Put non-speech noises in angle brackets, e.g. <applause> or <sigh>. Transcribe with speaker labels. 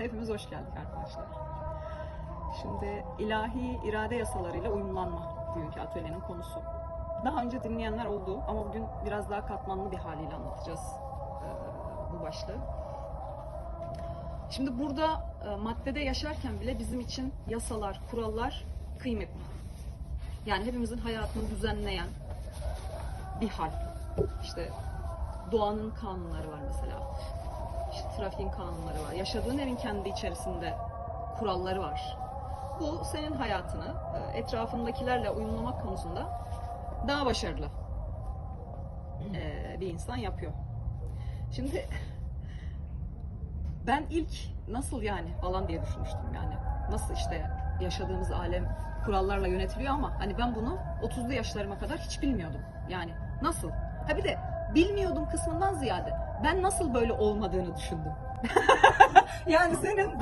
Speaker 1: Hepimiz hoş geldik arkadaşlar. Şimdi ilahi irade yasalarıyla uyumlanma bugünkü atölyenin konusu. Daha önce dinleyenler oldu ama bugün biraz daha katmanlı bir haliyle anlatacağız bu başlığı. Şimdi burada maddede yaşarken bile bizim için yasalar, kurallar kıymetli. Yani hepimizin hayatını düzenleyen bir hal. İşte doğanın kanunları var mesela. İşte trafiğin kanunları var. Yaşadığın evin kendi içerisinde kuralları var. Bu senin hayatını e, etrafındakilerle uyumlamak konusunda daha başarılı e, bir insan yapıyor. Şimdi <laughs> ben ilk nasıl yani falan diye düşünmüştüm yani. Nasıl işte yaşadığımız alem kurallarla yönetiliyor ama hani ben bunu 30'lu yaşlarıma kadar hiç bilmiyordum. Yani nasıl? Ha bir de bilmiyordum kısmından ziyade ben nasıl böyle olmadığını düşündüm. <laughs> yani senin